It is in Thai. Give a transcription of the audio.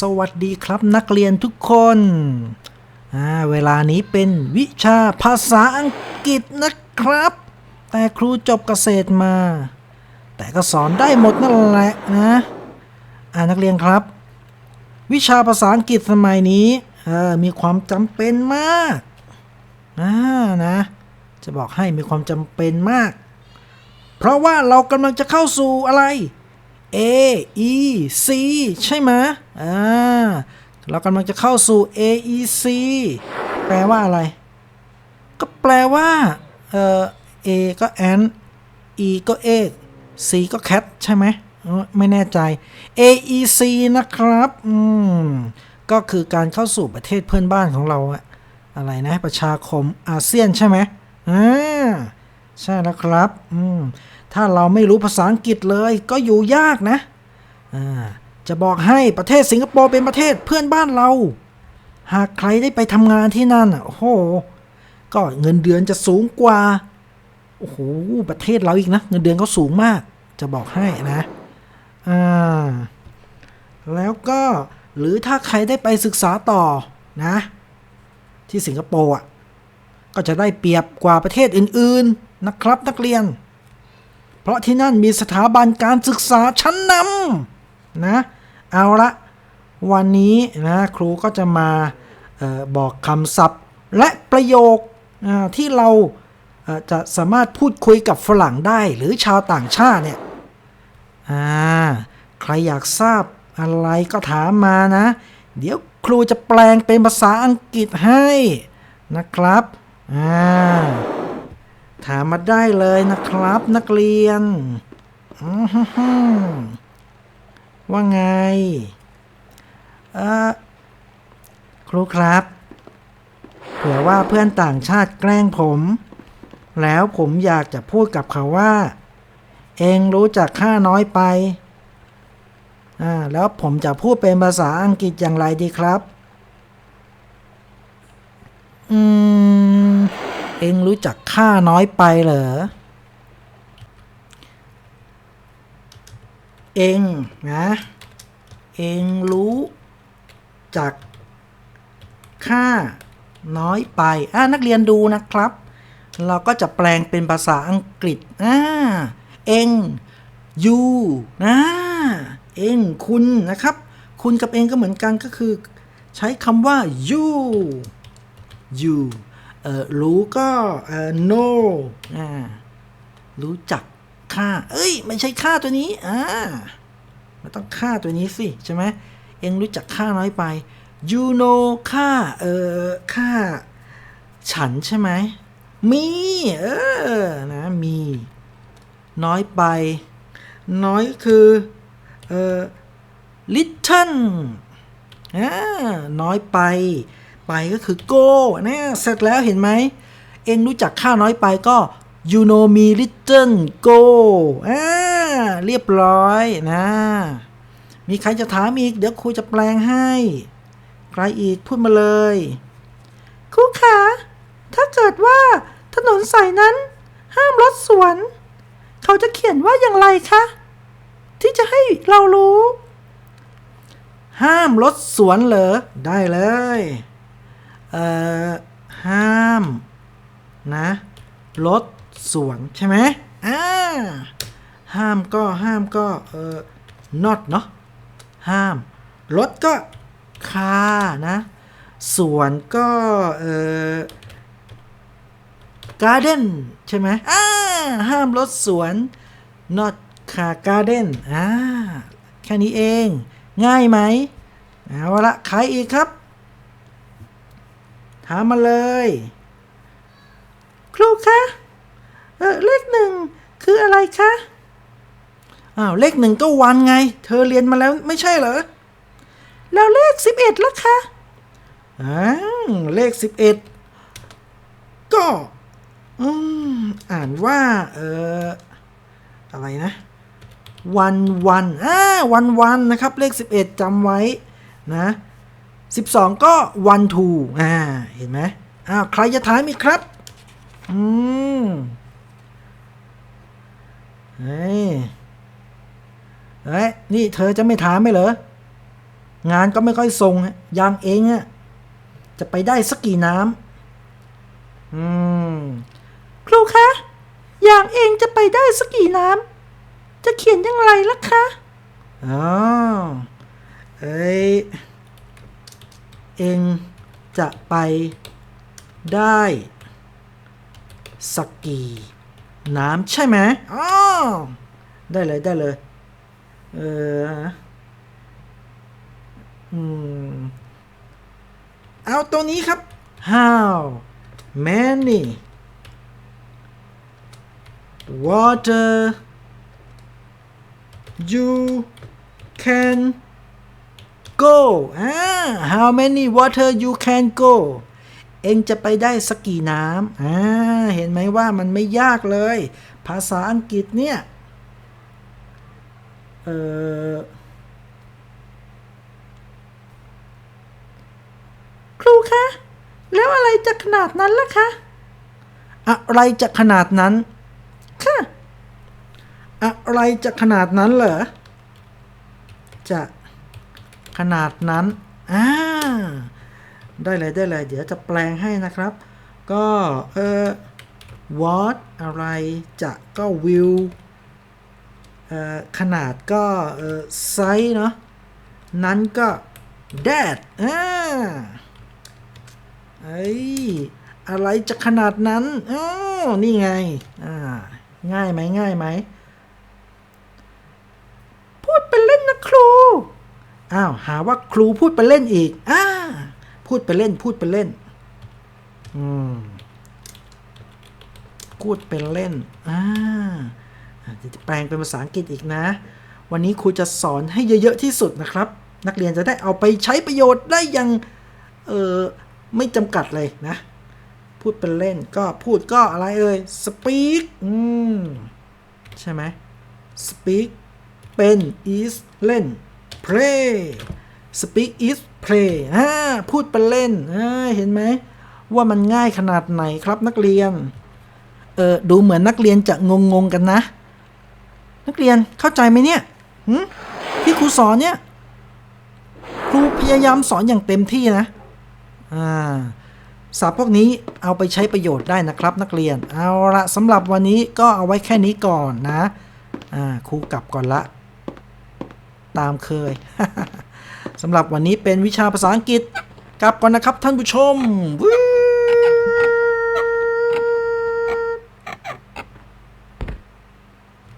สวัสดีครับนักเรียนทุกคนเวลานี้เป็นวิชาภาษาอังกฤษนะครับ แต่ครูจบเกษตรมา แต่ก็สอนได้หมดนั่นแหละนะอ่านักเรียนครับ วิชาภาษาอังกฤษสมัยนี้มีความจำเป็นมากานะ จะบอกให้มีความจำเป็นมาก เพราะว่าเรากำลังจะเข้าสู่อะไร A E C ใช่ไหมอ่าเรากำลังจะเข้าสู่ A E C แปลว่าอะไร ก็แปลว่าเอ่อ A ก็ ant E ก็ egg C ก็ cat ใช่ไหมไม่แน่ใจ A E C นะครับอืมก็คือการเข้าสู่ประเทศเพื่อนบ้านของเราอะอะไรนะประชาคมอาเซียนใช่ไหมอ่า ใช่แล้วครับอืมถ้าเราไม่รู้ภาษาอังกฤษเลยก็อยู่ยากนะอ่าจะบอกให้ประเทศสิงคโปร์เป็นประเทศเพื่อนบ้านเรา หากใครได้ไปทำงานที่นั่นโอ้โห ก็เงินเดือนจะสูงกว่า โอ้โห ประเทศเราอีกนะ เงินเดือนเขาสูงมาก จะบอกให้นะอ่าแล้วก็หรือถ้าใครได้ไปศึกษาต่อนะ ที่สิงคโปร์อะ ก็จะได้เปรียบกว่าประเทศอื่น ๆนะครับนักเรียน เพราะที่นั่นมีสถาบันการศึกษาชั้นนำนะ เอาละวันนี้นะครูก็จะมาออบอกคำศัพท์และประโยคที่เราเจะสามารถพูดคุยกับฝรั่งได้หรือชาวต่างชาติเนี่ยอ่าใครอยากทราบอะไรก็ถามมานะ เดี๋ยวครูจะแปลงเป็นภาษาอังกฤษให้นะครับอ่า ถามมาได้เลยนะครับนักเรียนว่าไง เออครูครับ เผื่อว่าเพื่อนต่างชาติแกล้งผม แล้วผมอยากจะพูดกับเขาว่า เองรู้จักค่าน้อยไป อ่า แล้วผมจะพูดเป็นภาษาอังกฤษอย่างไรดีครับ อืม เองรู้จักค่าน้อยไปเหรอ เองนะ เองรู้จักค่าน้อยไปอ่านักเรียนดูนะครับ เราก็จะแปลงเป็นภาษาอังกฤษอ่าเอง you นะเองคุณนะครับ คุณกับเองก็เหมือนกันก็คือ ใช้คำว่า you you เออรู้ก็เออ no อ่ารู้จักค่า เอ้ย ไม่ใช่ค่าตัวนี้อ่ามันต้องค่าตัวนี้สิใช่ไหมเองรู้จักค่าน้อยไป you know ค่าเออค่า ฉันใช่ไหมมีเออนะมี น้อยไป น้อยคือเออ little อ่าน้อยไป ไปก็คือ go นะเสร็จแล้วเห็นไหม เองรู้จักค่าน้อยไปก็ you know me little go อ่าเรียบร้อยนะ มีใครจะถามอีก เดี๋ยวครูจะแปลงให้ ใครอีกพูดมาเลย ครูคะ ถ้าเกิดว่าถนนสายนั้น ห้ามรถสวน เขาจะเขียนว่าอย่างไรคะ ที่จะให้เรารู้ ห้ามรถสวนเหรอ ได้เลย เอ่อห้ามนะรถสวนใช่ไหมอ่าห้ามก็ห้ามก็เอ่อ not เนาะห้ามรถก็คานะสวนก็เอ่อ garden ใช่ไหมอ่าห้ามรถสวน not car garden อ่าแค่นี้เอง ง่ายไหมเอาละใครอีกครับ ถามมาเลย ครูคะ เออเลขหนึ่งคืออะไรคะ อ้าวเลขหนึ่งก็วันไง เธอเรียนมาแล้วไม่ใช่เหรอ แล้วเลขสิบเอ็ดล่ะคะอ่าเลขสิบเอ็ดก็ อืม อ่านว่า เอออะไรนะ วันวันอ่าวันวันนะครับ เลข11จำไว้นะ 12 ก็วันทูอ่า เห็นไหมอ้าว ใครจะถามอีกครับ อืมเฮ้ยเฮ้ยนี่เธอจะไม่ถามไหมเหรอ งานก็ไม่ค่อยส่งยางเองอะจะไปได้สักกี่น้ำอืม ครูคะอย่างเองจะไปได้สักกี่น้ำจะเขียนยังไงล่ะคะอ๋อเอ้ย เองจะไปได้สักกี่น้ำใช่ไหมอ๋อได้เลยได้เลย เอออืม เอาตัวนี้ครับ how many water you can go อ่า how many water you can go เองจะไปได้สักกี่น้ำอ่า เห็นไหมว่ามันไม่ยากเลย ภาษาอังกฤษเนี่ย เออครูคะ แล้วอะไรจะขนาดนั้นล่ะคะ อะไรจะขนาดนั้น ค่ะ อะไรจะขนาดนั้นเหรอ จะ ขนาดนั้น อ่า ได้เลยได้เลย เดี๋ยวจะแปลงให้นะครับ ก็เออ what อะไรจะก็ will เอ่อขนาดก็เอ่อ size เนาะ นั้นก็ that อ่าเอ้ยอะไรจะขนาดนั้นอ๋อนี่ไง อ่า ง่ายไหมง่ายไหม พูดเป็นเล่นนะครู อ้าวหาว่าครูพูดเป็นเล่นอีกอ่าพูดเป็นเล่นพูดเป็นเล่น อืมพูดเป็นเล่นอ่าจะแปลงเป็นภาษาอังกฤษอีกนะ วันนี้ครูจะสอนให้เยอะๆที่สุดนะครับ นักเรียนจะได้เอาไปใช้ประโยชน์ได้อย่างเออไม่จำกัดเลยนะ พูดเป็นเล่นก็พูดก็อะไรเอ่ย speak อืมใช่ไหม speak เป็น is เล่น play speak is play อ่าพูดเป็นเล่นอ่าเห็นไหม ว่ามันง่ายขนาดไหนครับนักเรียน เออดูเหมือนนักเรียนจะงงๆกันนะ นักเรียนเข้าใจไหมเนี่ยหึที่ครูสอนเนี่ยครูพยายามสอนอย่างเต็มที่นะ อ่าศัพท์พวกนี้เอาไปใช้ประโยชน์ได้นะครับนักเรียน เอาละสำหรับวันนี้ก็เอาไว้แค่นี้ก่อนนะ อ่าครูกลับก่อนละ ตามเคยสำหรับวันนี้เป็นวิชาภาษาอังกฤษกลับก่อนนะครับท่านผู้ชมว